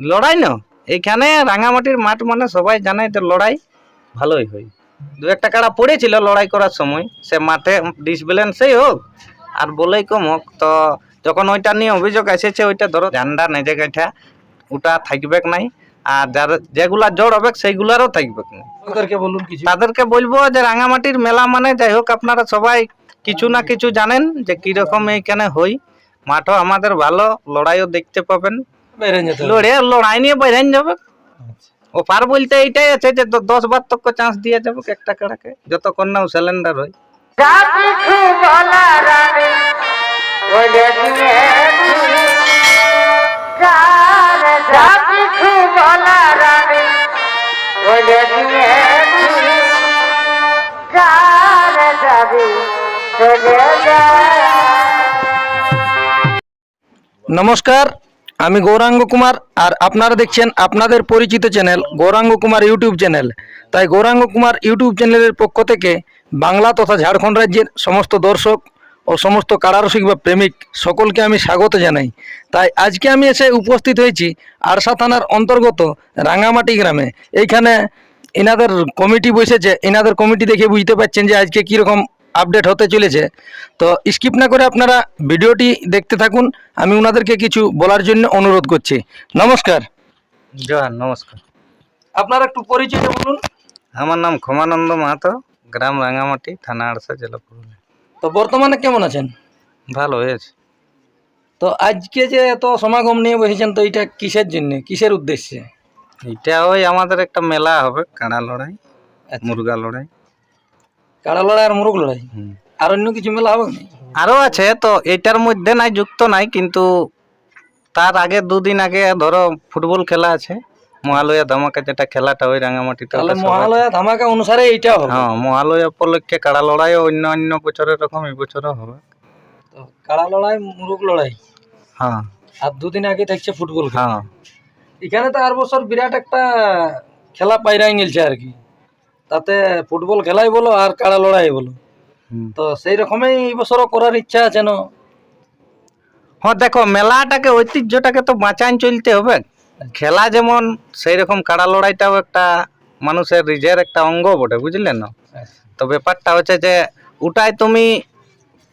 লড়াই না এইখানে রাঙামাটির মাঠ মানে সবাই জানে যে লড়াই। ভালোই হয়। দু একটা কাড়া পড়েছিল লড়াই করার সময়। সে মাঠে ডিসব্যালেন্সেই হোক আর বলেই কম হোক তো যখন ওইটা নিয়ে অভিযোগ এসেছে ওইটা ধরো ঝান্ডা নেজে গেঠা ওটা থাকবে নাই? আর যার যেগুলা জড় হবে সেইগুলারও থাকবে না ওদেরকে বলুন কিছু। তাদেরকে বলব যে রাঙামাটির মেলা মানে যাই হোক আপনারা সবাই কিছু না কিছু জানেন যে কীরকম এইখানে হই মাঠও আমাদের ভালো লড়াইও দেখতে পাবেন। লড়ে লড়াই নিয়ে বেরেন যাবে। আচ্ছা। ওপার বলতে এইটাই আছে যে দশ বার তক চান্স দিয়ে যাবে একটা কাড়াকে। যতক্ষণ না সিলিন্ডার হয়। নমস্কার। আমি গৌরাঙ্গ কুমার আর আপনারা দেখছেন আপনাদের পরিচিত channel Gouranga Kumar YouTube channel. তাই গৌরাঙ্গ কুমার ইউটিউব চ্যানেলের পক্ষ থেকে বাংলা তথা ঝাড়খণ্ড রাজ্যের সমস্ত দর্শক ও সমস্ত কারারসিক বা প্রেমিক সকলকে আমি স্বাগত জানাই। তাই আজকে আমি এসে উপস্থিত হয়েছি আরসা থানার অন্তর্গত রাঙামাটি গ্রামে। এইখানে এনাদের কমিটি বসেছে। এনাদের কমিটি দেখে বুঝতে পারছেন যে আজকে কীরকম আপডেট হতে চলেছে। তো স্কিপ না করে আপনারা ভিডিওটি দেখতে থাকুন। আমি ওনাদেরকে কিছু বলার জন্য অনুরোধ করছি। নমস্কার। জোহার নমস্কার। আপনারা একটু পরিচয় বলুন। আমার নাম ক্ষমানন্দ মাহাতো গ্রাম রাঙামাটি থানা আড়সা জেলা পুরুলিয়া। তো বর্তমানে কেমন আছেন? ভালো হয়েছে তো আজকে যে এত সমাগম নিয়ে বসেছেন তো এটা কিসের জন্য? কিসের উদ্দেশ্যে? এটা ওই আমাদের একটা মেলা হবে কাড়া লড়াই আচ্ছা। মুরগা লড়াই। কাড়া লড়াই আর মুরগ লড়াই। আর অন্য কিছু মেলা হবে না। আরও আছে তো এটার মধ্যে নাই যুক্ত নাই কিন্তু তার আগে দুদিন আগে ধরো ফুটবল খেলা আছে মহালয়া ধামাকা যেটা খেলাটা ওই রাঙামাটিতে তাহলে মহালয়া ধামাকা অনুসারে এইটা হবে। হ্যাঁ মহালয়া উপলক্ষে কাড়া লড়াই অন্য অন্য বছরের রকম এই বছরও হবে। তো কাড়া লড়াই মুরগ লড়াই। হ্যাঁ। আর দুদিন আগে থাকছে ফুটবল খেলা। হ্যাঁ। এখানে তো আর বছর বিরাট একটা খেলা পাইরাই গেলছে আর কি। তাতে ফুটবল খেলাই বলো আর কাড়া লড়াই বলো। তো সেই রকমই এই বছরও করার ইচ্ছা আছে না? হ্যাঁ দেখো মেলাটাকে ঐতিহ্যটাকে তো বাঁচান চলতে হবে। খেলা যেমন সেই রকম কাড়া লড়াইটাও একটা মানুষের রিজের একটা অঙ্গ বটে বুঝলেন না? তো ব্যাপারটা হচ্ছে যে ওটাই তুমি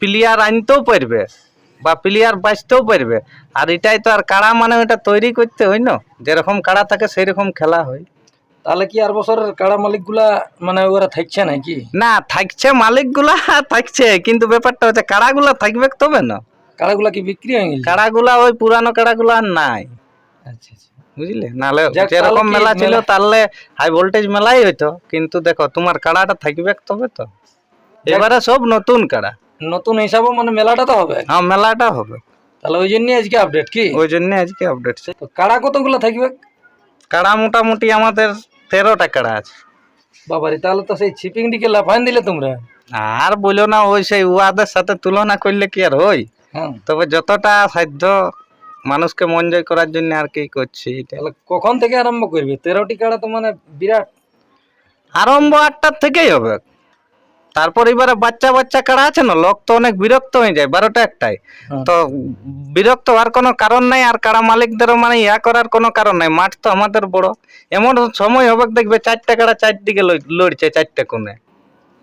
প্লেয়ার আনতেও পারবে বা প্লেয়ার বাঁচতেও পারবে। আর এটাই তো আর কাড়া মানে ওটা তৈরি করতে হয় না? যেরকম কাড়া থাকে সেই রকম খেলা হয়। তাহলে কি আর বছরের কাড়া মালিকগুলা মানে ওরা থাকছে নাকি? না থাকছে মালিকগুলা থাকছে কিন্তু ব্যাপারটা হচ্ছে কাড়াগুলা থাকবে তবে না। কাড়াগুলা কি বিক্রি হয়ে গেছে কাড়াগুলা ওই পুরানো কাড়াগুলা আর নাই। আচ্ছা আচ্ছা। বুঝলে? নাহলে যেরকম মেলা ছিল মেলা- তাহলে হাই ভোল্টেজ মেলাই হইতো। কিন্তু দেখো তোমার কাড়াটা থাকবে তবে তো। এবারে সব নতুন কাড়া। নতুন হিসাবে মানে মেলাটা তো হবে? হ্যাঁ মেলাটা হবে। তাহলে ওই জন্য আজকে আপডেট কি? ওই জন্য আজকে আপডেট তো কাড়া কতগুলো থাকবে? কাড়া মোটামুটি আমাদের তেরোটা কাড়া আছে বাবারি তাহলে তো সেই ছিপিং দিকে লাফান দিলে তোমরা। আর বলো না ওই সেই উয়াদের সাথে তুলনা করলে কি আর ওই হ্যাঁ। তবে যতটা সাধ্য মানুষকে মন জয় করার জন্য আর কি করছি তাহলে কখন থেকে আরম্ভ করবে? তেরোটি কাড়া তো মানে বিরাট। আরম্ভ আটটার থেকেই হবে। তারপর এবারে বাচ্চা বাচ্চা কাড়া আছে না লোক তো অনেক বিরক্ত হয়ে যায় বারোটা একটাই হ্যাঁ। তো বিরক্ত হওয়ার কোনো কারণ নাই আর কারা মালিকদেরও মানে ইয়া করার কোনো কারণ নাই মাঠ তো আমাদের বড়। এমন সময় হবে দেখবে চারটে কাড়া চারদিকে লড়ছে চারটে কোণে।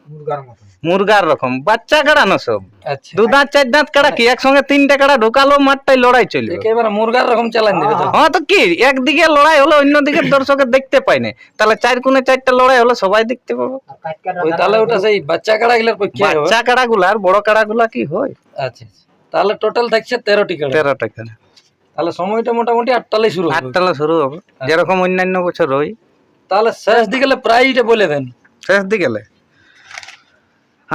মুরগার মতো মুরগার রকম। বাচ্চা কাড়া না সব। আচ্ছা। দু দাঁত চার দাঁত কাড়া কি? একসঙ্গে তিনটে কাড়া ঢুকালো মাঠটাই লড়াই চলবে একেবারে মুরগার রকম চালান দিবে তো। হ্যাঁ তো কি? একদিকে লড়াই হলো অন্যদিকে দর্শকের দেখতে পাই না। তাহলে চার কোণে চারটা লড়াই হলো সবাই দেখতে পাবো। ওই তাহলে ওটা সেই বাচ্চা কাড়া গুলার পক্ষে বাচ্চা কাড়া গুলা আর বড় কাড়া গুলা কি হয়? আচ্ছা আচ্ছা। তাহলে টোটাল থাকছে তেরোটি কাড়া। তেরোটা কাড়া। তাহলে সময়টা মোটামুটি আটটালে শুরু হবে। আটটালে শুরু হবে। যেরকম অন্যান্য বছর হয়। তাহলে শেষ দিকে প্রাইজটা বলে দেন। শেষ দিকে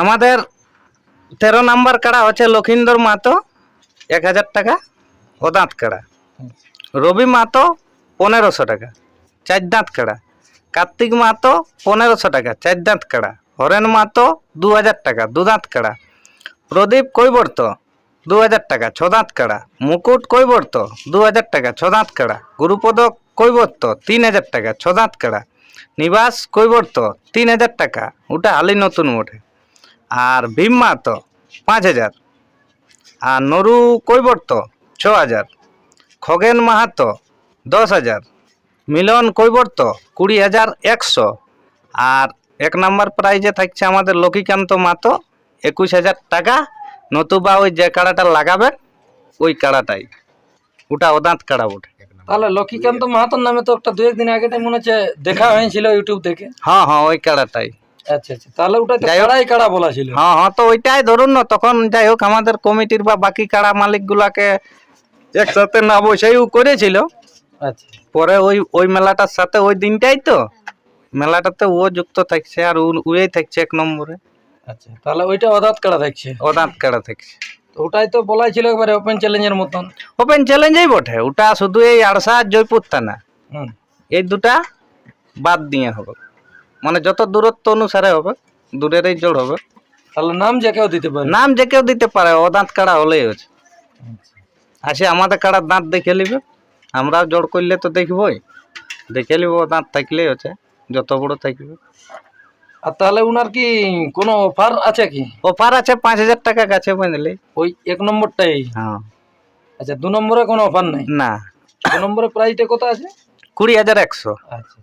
আমাদের তেরো নাম্বার কাড়া হচ্ছে লক্ষিন্দর মাতো, এক হাজার টাকা ও দাঁত কাড়া। রবি মাতো, পনেরোশো টাকা। চার দাঁত কাড়া। কার্তিক মাতো, পনেরোশো টাকা। চার দাঁত কাড়া। হরেন মাতো, দু হাজার টাকা। দু দাঁত কাড়া। প্রদীপ কৈবর্ত, দু হাজার টাকা। ছ দাঁত কাড়া। মুকুট কৈবর্ত, দু হাজার টাকা। ছ দাঁত কাড়া। গুরুপদ কৈবর্ত, তিন হাজার টাকা। ছ দাঁত কাড়া। নিবাস কৈবর্ত, তিন হাজার টাকা। ওটা হালি নতুন মোটে আর ভীম মাহাতো পাঁচ হাজার। আর নরু কৈবর্ত ছ হাজার। খগেন মাহাতো দশ হাজার। মিলন কৈবর্ত কুড়ি হাজার একশো। আর এক নম্বর প্রাইজে থাকছে আমাদের লক্ষ্মীকান্ত মাতো একুশ হাজার টাকা। নতুবা ওই যে কাড়াটা লাগাবে ওই কাড়াটাই। ওটা অদাঁত কাড়া ওঠে তাহলে লক্ষ্মীকান্ত মাহাতোর নামে তো একটা দু একদিন আগেটাই মনে হচ্ছে দেখা হয়েছিল ইউটিউব থেকে হ্যাঁ হ্যাঁ ওই কাড়াটাই। আচ্ছা আচ্ছা। তাহলে ওটা যাই হোক। কাড়াই কাড়া বলা ছিল। হ্যাঁ হ্যাঁ তো ওইটাই ধরুন না তখন যাই হোক আমাদের কমিটির বা বাকি কাড়া মালিক গুলাকে একসাথে না বসেই ও করেছিল। আচ্ছা। পরে ওই ওই মেলাটার সাথে ওই দিনটাই তো। মেলাটাতে ও যুক্ত থাকছে আর ওই থাকছে এক নম্বরে। আচ্ছা তাহলে ওইটা অদাত কাড়া থাকছে। অদাঁত কাড়া থাকছে। ওটাই তো বলাই ছিল একবারে ওপেন চ্যালেঞ্জের মতন। ওপেন চ্যালেঞ্জই বটে। ওটা শুধু এই আড়সা আর জয়পুর থানা। হুম। এই দুটা বাদ দিয়ে হবে। মানে যত দূরত্ব অনুসারে হবে দূরেরই জোড় হবে। তাহলে নাম যে কেউ দিতে পারে। নাম যে কেউ দিতে পারে ও দাঁত কাড়া হলেই হচ্ছে আসে আমাদের কাড়ার দাঁত দেখে নিবে আমরাও জোড় করলে তো দেখবই। দেখে নিব ও দাঁত থাকলেই হচ্ছে যত বড় থাকবে। আর তাহলে উনার কি কোনো অফার আছে কি? অফার আছে পাঁচ হাজার টাকা গাছে বাঁধলে ওই এক নম্বরটাই? হ্যাঁ। আচ্ছা দু নম্বরে কোনো অফার নাই? না। দু নম্বরে প্রাইসটা কত আছে? কুড়ি হাজার একশো। আচ্ছা।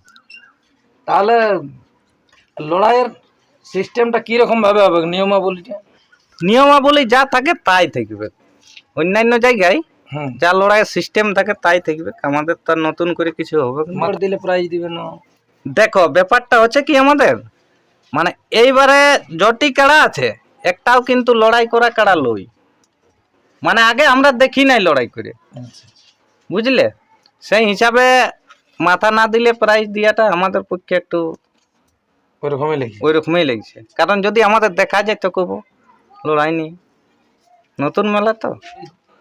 তাহলে লড়াইয়ের সিস্টেমটা কীরকম ভাবে হবে নিয়মাবলীটা নিয়মাবলী যা থাকে তাই থাকবে। অন্যান্য জায়গায় যা লড়াইয়ের সিস্টেম থাকে তাই থাকবে। আমাদের তো নতুন করে কিছু হবে মার দিলে প্রাইজ দিবে না। দেখো ব্যাপারটা হচ্ছে কি আমাদের? মানে এইবারে জটি কাড়া আছে? একটাও কিন্তু লড়াই করা কাড়া লই? মানে আগে আমরা দেখি নাই লড়াই করে। আচ্ছা। বুঝলে? সেই হিসাবে মাথা না দিলে প্রাইজ দিয়াটা আমাদের পক্ষে একটু ওরকমই লেগে ওই রকমই লাগছে। কারণ যদি আমাদের দেখা যায় তো কব লড়াই নেই নতুন মেলা তো।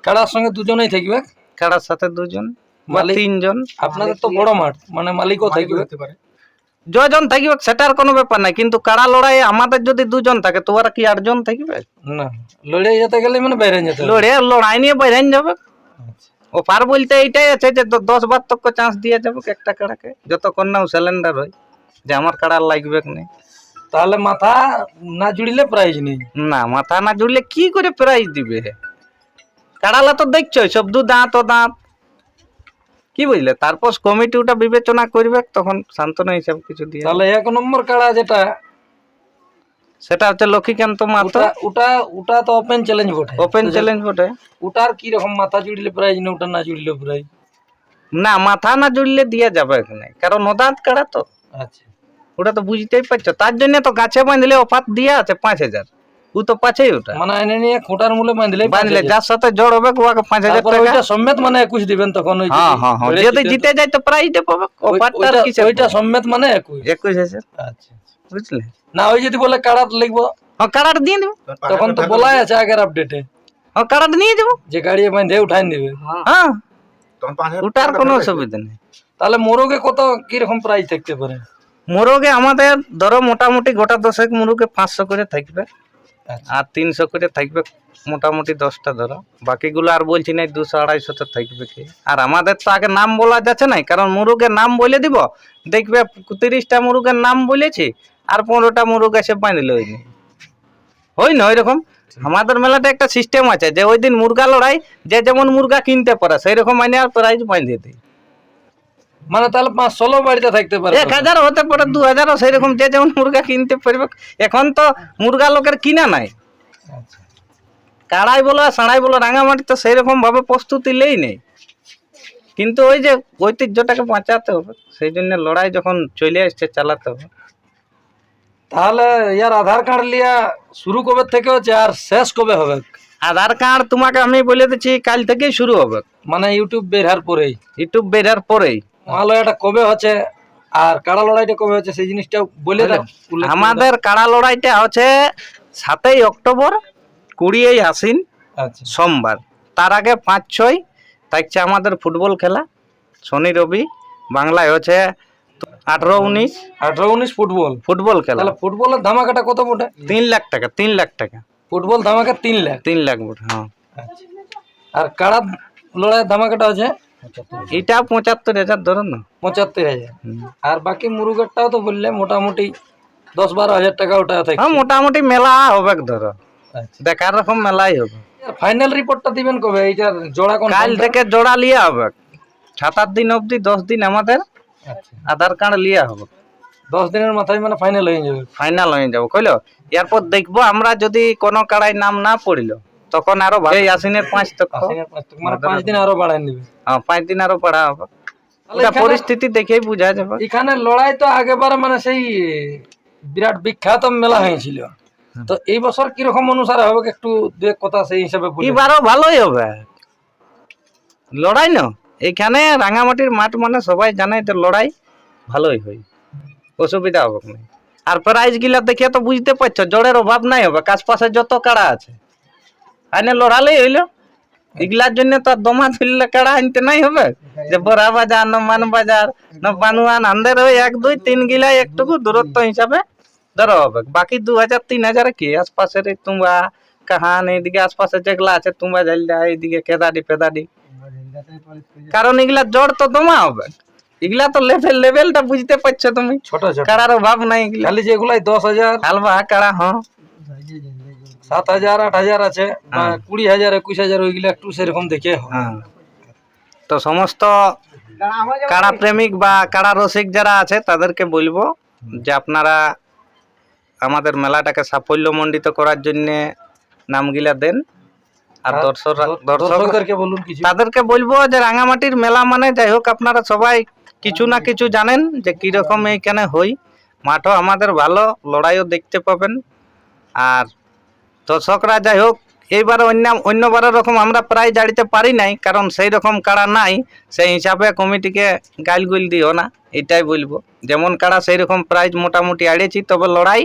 কাড়ার সঙ্গে দুজনেই থাকবে? কাড়ার সাথে দুজন বা তিনজন। আপনাদের তো বড় মাঠ মানে মালিকও থাকবে। যজন থাকবে সেটার কোনো ব্যাপার নাই। কিন্তু কাড়া লড়াই আমাদের যদি দুজন থাকে তো কি আটজন থাকবে? না লড়ে যেতে গেলে মানে বাইরে যেতে হবে। লড়ে লড়াই নিয়ে বাইরে যাবে। আচ্ছা। ওপার বলতে এইটাই আছে যে দশ বার তক চান্স দিয়ে যাবে একটা কাড়াকে যতক্ষণ না সিলিন্ডার হয়। যে আমার কাড়া লাগবে কি নেই? তাহলে মাথা না জুড়িলে প্রাইজ নেই। না মাথা না জুড়লে কি করে প্রাইজ দিবে কাড়ালা তো দেখছ সব দু দাঁত ও দাঁত। কি বুঝলে? তারপর কমিটি ওটা বিবেচনা করবে তখন সান্ত্বনা হিসাব কিছু দিয়ে তাহলে এক নম্বর কাড়া যেটা সেটা হচ্ছে লক্ষ্মীকান্ত মাতো ওটা ওটা ওটা তো ওপেন চ্যালেঞ্জ বটে। ওপেন চ্যালেঞ্জ বটে। ওটার কি রকম মাথা জুড়লে প্রাইজ নেই ওটা না জুড়লে প্রাইজ না মাথা না জুড়লে দিয়ে যাবে এখানে কারণ ও দাঁত কাড়া তো। আচ্ছা। ওটা তো বুঝতেই পারছ। তার জন্য তো গাছে বাঁধলে অফার দিয়ে আছে পাঁচ হাজার। ও তো পাঁচেই ওটা। মানে এনে নিয়ে খোঁটার মূলে বাঁধলে বাঁধলে যার সাথে জড় হবে ওকে পাঁচ হাজার টাকা। ওইটা সম্মেত মানে একুশ দিবেন তখন ওই হ্যাঁ হ্যাঁ হ্যাঁ যদি জিতে যায় তো প্রাইজটা পাবে। ওই- অফারটা ওইটা- মানে একুশ। একুশ হাজার? আচ্ছা বুঝলে? না ওই যদি বলে কাড়াত লিখব। হ্যাঁ দিয়ে দেবো। তখন তো বলাই আছে আগের আপডেটে হ্যাঁ কার্ড নিয়ে যাব। যে গাড়ি বাঁধে উঠাই দিবে হ্যাঁ। ওটার কোনো অসুবিধা নেই। তাহলে মোরগে কত কীরকম প্রাইস থাকতে পারে? মোরগে আমাদের ধরো মোটামুটি গোটা দশেক মুরগে পাঁচশো করে থাকবে। আচ্ছা। আর তিনশো করে থাকবে মোটামুটি দশটা ধরো। বাকিগুলো আর বলছি না দুশো আড়াইশো তো থাকবে কি? আর আমাদের তো আগে নাম বলা যাচ্ছে না কারণ মুরগের নাম বলে দিব দেখবে তিরিশটা মুরগের নাম বলেছি আর পনেরোটা মুরগ এসে বাঁধলে ওই ওই না ওই রকম আমাদের মেলাতে একটা সিস্টেম আছে যে ওই দিন মুরগা লড়াই যে যেমন মুরগা কিনতে পারে সেই রকম মানে আর প্রাইজ বাঁধিয়ে দিই মানে তাহলে পাঁচ ষোলো বাড়িতে থাকতে পারে এক হাজার হতে পারে দু হাজারও সেরকম যে যেমন মুরগা কিনতে পারবে। এখন তো মুরগা লোকের কিনা নাই। আচ্ছা। কাড়াই বলো সাড়াই বলো রাঙামাটি তো সেইরকম ভাবে প্রস্তুতি লেই নেই। কিন্তু ওই যে ঐতিহ্যটাকে বাঁচাতে হবে সেই জন্য লড়াই যখন চলে আসছে চালাতে হবে। তাহলে ইয়ার আধার কার্ড লিয়া শুরু কবে থেকে হচ্ছে আর শেষ কবে হবে? আধার কার্ড তোমাকে আমি বলে দিচ্ছি কাল থেকেই শুরু হবে। মানে ইউটিউব বেরহার পরেই। ইউটিউব বের বেরার পরেই। মহালয়াটা কবে হচ্ছে আর কাড়া লড়াইটা কবে হচ্ছে সেই জিনিসটা বলে দাও। আমাদের কাড়া লড়াইটা হচ্ছে সাতই অক্টোবর কুড়িই দাও। আচ্ছা। সোমবার। তার আগে পাঁচ ছয় থাকছে আমাদের ফুটবল খেলা শনি রবি বাংলায় হচ্ছে আঠারো উনিশ। আঠারো উনিশ ফুটবল। ফুটবল খেলা। তাহলে ফুটবলের ধামাকাটা কত ফুটে তিন লাখ টাকা তিন লাখ টাকা। ফুটবল ধামাকা তিন লাখ। তিন লাখ বুট হ্যাঁ। আচ্ছা। আর কাড়া লড়াইয়ের ধামাকাটা হচ্ছে এটা পঁচাত্তর হাজার ধরো না। পঁচাত্তর হাজার। আর বাকি মুরুগেরটাও তো বললে মোটামুটি দশ বারো হাজার টাকা ওটা থাকে হ্যাঁ মোটামুটি মেলা হবে ধরো। আচ্ছা। দেখার রকম মেলাই হবে। ফাইনাল রিপোর্টটা দিবেন কবে? এইটার জোড়া কোন কাল থেকে জোড়া লিয়া হবে। সাত আট দিন অবধি দশ দিন আমাদের আচ্ছা। আধার কার্ড লিয়া হবে। দশ দিনের মাথায় মানে ফাইনাল হয়ে যাবে। ফাইনাল হয়ে যাবে কইলো? এরপর দেখব আমরা যদি কোনো কাড়াই নাম না পড়িল। তখন আরও ভালো এই আসিনের পাঁচ তক। আশ্বিনের পাঁচ মানে পাঁচ দিন আরও বাড়ায় নেবে। হ্যাঁ, পাঁচ দিন আরও পড়া হবে। এটা পরিস্থিতি দেখেই বোঝা যাবে। এখানে লড়াই তো আগেবারে মানে সেই বিরাট বিখ্যাত মেলা হয়েছিল। তো এই বছর কীরকম অনুসারে হবে একটু দু এক কথা সেই হিসাবে এবারও ভালোই হবে। লড়াই না। এখানে রাঙামাটির মাঠ মানে সবাই জানে তো লড়াই ভালোই হয়। অসুবিধা হবে না। আর প্রাইজ গিলা দেখে তো বুঝতে পারছ জোরের অভাব নাই হবে। কাছপাশে যত কাড়া আছে। আইনে লড়ালেই হইল। এগুলার জন্য তো দমা ফিরলে কাড়া আনতে নাই হবে? যে বড়া বাজার না মান বাজার না বানুয়ান আন্দের ওই এক দুই তিন গিলা একটুকু দূরত্ব হিসাবে ধরো হবে। বাকি দু হাজার তিন হাজার কি? আশপাশের তুঙ্গা কাহান এইদিকে আশপাশে যেগুলা আছে তুঙ্গা জালদা এইদিকে কেদাডি পেদাডি কারণ এগুলা জড় তো দমা হবে। এগুলা তো লেভেল লেভেলটা বুঝতে পারছ তুমি। ছোট ছোট। কাড়ার অভাব নাই খালি যেগুলাই দশ হাজার। হালবা কাড়া হ্যাঁ। সাত হাজার আট হাজার আছে বা কুড়ি হাজার একুশ হাজার ওইগুলো একটু সেরকম দেখে হ্যাঁ। তো সমস্ত কাড়া প্রেমিক বা কাড়া রসিক যারা আছে তাদেরকে বলব যে আপনারা আমাদের মেলাটাকে সাফল্যমণ্ডিত করার জন্য নামগিলা দেন। আর দর্শক দর্শক দর্শকদেরকে বলুন কিছু। তাদেরকে বলব যে রাঙামাটির মেলা মানে যাই হোক আপনারা সবাই কিছু না কিছু জানেন যে কীরকম এইখানে হই। মাঠও আমাদের ভালো লড়াইও দেখতে পাবেন। আর দর্শকরা যাই হোক এইবার অন্য অন্যবারের রকম আমরা প্রায় জাড়িতে পারি নাই কারণ সেই রকম কাড়া নাই সেই হিসাবে কমিটিকে গাইলগুল দিও না এটাই বলব। যেমন কাড়া সেই রকম প্রাইজ মোটামুটি আড়িয়েছি তবে লড়াই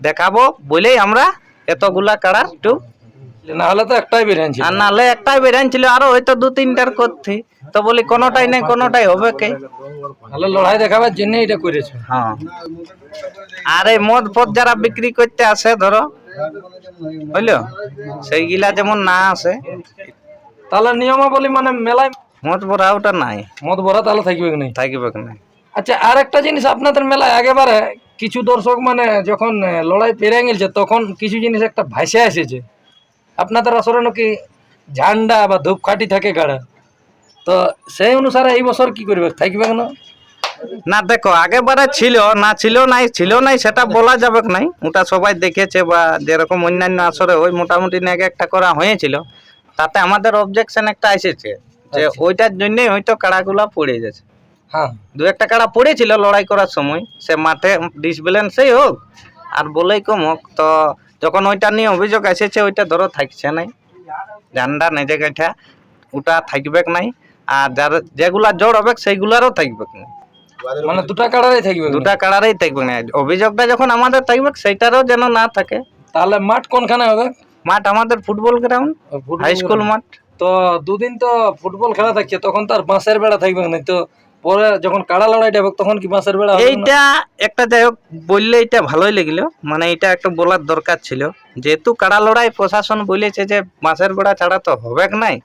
দেখাবো বলেই আমরা এতগুলা কাড়া একটু না হলে তো একটাই বেরিয়ে ছিল। আর নাহলে একটাই বেরান ছিল আরও হয়তো দু তিনটার করতে। তো বলি কোনোটাই নেই কোনোটাই হবে কে? তাহলে লড়াই দেখাবার জন্য এটা করেছে। হ্যাঁ। আর এই মদ ফদ যারা বিক্রি করতে আসে ধরো বুঝলো? সেইগুলা যেমন না আসে তাহলে নিয়মাবলী মানে মেলায় মদ ভরা ওটা নাই। মদ ভরা তাহলে থাকবে কি নাই? থাকবে না আচ্ছা আর একটা জিনিস আপনাদের মেলায় আগেবারে কিছু দর্শক মানে যখন লড়াই পেরে গেছে তখন কিছু জিনিস একটা ভাসে এসেছে। আপনাদের আসলে নাকি ঝান্ডা বা ধূপকাঠি থাকে গাড়া? তো সেই অনুসারে এই বছর কি করবে? থাকবে কেন না দেখো আগেবারে ছিল না ছিল নাই ছিল নাই সেটা বলা যাবে নাই? ওটা সবাই দেখেছে বা যেরকম অন্যান্য আসরে ওই মোটামুটি না এক একটা করা হয়েছিল। তাতে আমাদের অবজেকশন একটা এসেছে যে ওইটার জন্যই হয়তো কাড়াগুলা পড়ে গেছে। হ্যাঁ। দু একটা কাড়া পড়েছিল লড়াই করার সময় সে মাঠে ডিসব্যালেন্সেই হোক আর বলেই কম হোক তো যখন ওইটা নিয়ে অভিযোগ এসেছে ওইটা ধরো থাকছে নাই। ঝান্ডা নেজে গেঠা ওটা থাকবে নাই? আর যার যেগুলা জোর হবে সেইগুলারও থাকবে না মানে দুটা কাড়াই থাকবে দুটা কাড়ারই থাকবে না অভিযোগটা যখন আমাদের থাকবে সেইটারও যেন না থাকে। তাহলে মাঠ কোনখানে হবে? মাঠ আমাদের ফুটবল গ্রাউন্ড হাই স্কুল মাঠ। তো দুদিন তো ফুটবল খেলা থাকছে তখন তার বাঁশের বেড়া থাকবে না তো পরে যখন কাড়া লড়াইটা হবে তখন কি বাঁশের বেড়া হবে এইটা একটা যাই হোক বললে এটা ভালোই লাগল। মানে এটা একটা বলার দরকার ছিল। যেহেতু কাড়া লড়াই প্রশাসন বলেছে যে বাঁশের বেড়া ছাড়া তো হবে নাই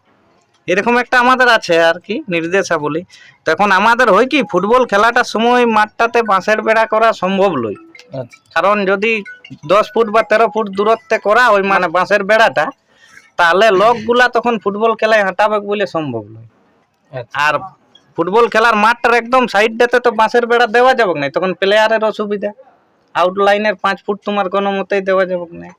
এরকম একটা আমাদের আছে আর কি নির্দেশাবলী। তখন আমাদের হয় কি ফুটবল খেলাটার সময় মাঠটাতে বাঁশের বেড়া করা সম্ভব নয়। আচ্ছা। কারণ যদি দশ ফুট বা তেরো ফুট দূরত্বে করা ওই মানে বাঁশের বেড়াটা তাহলে লোকগুলা তখন ফুটবল খেলায় হাঁটাবে বলে সম্ভব নয়। আচ্ছা। আর ফুটবল খেলার মাঠটার একদম সাইডটাতে তো বাঁশের বেড়া দেওয়া যাবে না তখন প্লেয়ারের অসুবিধা। আউটলাইনের পাঁচ ফুট তোমার কোনো মতেই দেওয়া যাবে না।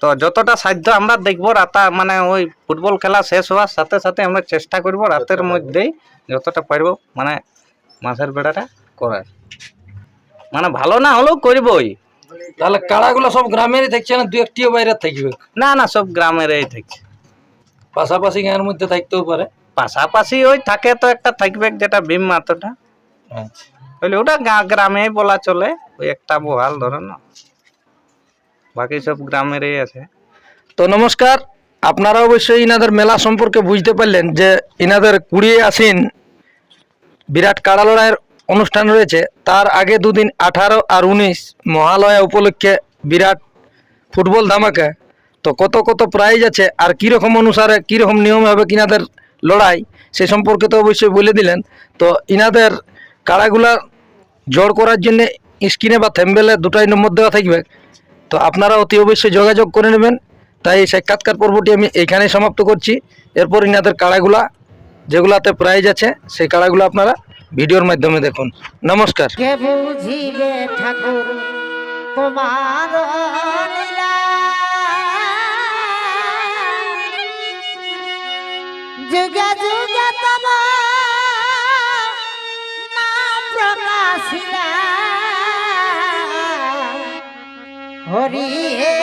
তো যতটা সাধ্য আমরা দেখব রাতা মানে ওই ফুটবল খেলা শেষ হওয়ার সাথে সাথে আমরা চেষ্টা করব রাতের মধ্যেই যতটা পারব মানে মাছের বেড়াটা করার। মানে ভালো না হলেও করবই। তাহলে কাড়াগুলো সব গ্রামেরই থাকছে না দু একটিও বাইরে থাকবে? না না সব গ্রামেরই থাকছে। পাশাপাশি গাঁয়ের মধ্যে থাকতেও পারে? পাশাপাশি ওই থাকে তো একটা থাকবে যেটা ভীম মাতোটা। আচ্ছা। ওটা গা- গ্রামেই বলা চলে ওই একটা বহাল ধরে না বাকি সব গ্রামেরই আছে। তো নমস্কার, আপনারা অবশ্যই ইনাদের মেলা সম্পর্কে বুঝতে পারলেন যে ইনাদের কুড়ি আসিন বিরাট কাড়া লড়াইয়ের অনুষ্ঠান রয়েছে। তার আগে দুদিন আঠারো আর উনিশ মহালয়া উপলক্ষে বিরাট ফুটবল ধামাকা। তো কত কত প্রাইজ আছে আর কীরকম অনুসারে, কীরকম নিয়ম হবে কিনাদের লড়াই, সে সম্পর্কে তো অবশ্যই বলে দিলেন। তো ইনাদের কাড়াগুলা জড় করার জন্য স্ক্রিনে বা থ্যাম্বেলে দুটাই নম্বর দেওয়া থাকবে। তো আপনারা অতি অবশ্যই যোগাযোগ করে নেবেন। তাই এই সাক্ষাৎকার পর্বটি আমি এইখানেই সমাপ্ত করছি। এরপর ইনাদের কাড়াগুলা, যেগুলাতে প্রাইজ আছে, সেই কাড়াগুলো আপনারা ভিডিওর মাধ্যমে দেখুন। নমস্কার। প্রকাশিলা। হরি হে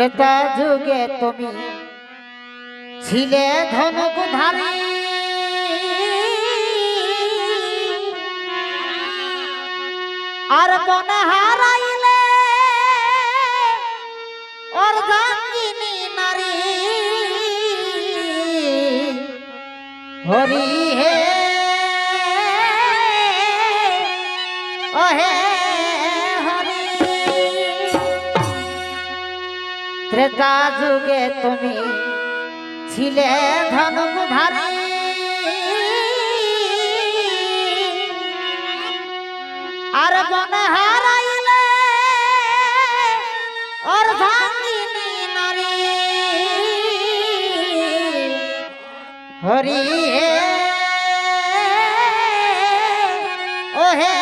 ত্রেতা যুগে তুমি ছিলে ধনুক ধারী আর মনে হারাইলে অর্ধাঙ্গিনী নারী। হরি হে অহে ত্রেতা যুগে তুমি ছিলে ধনুক ধারী আর বন হারাইলে অর্ধাঙ্গিনী নারী। হরি হে ও হে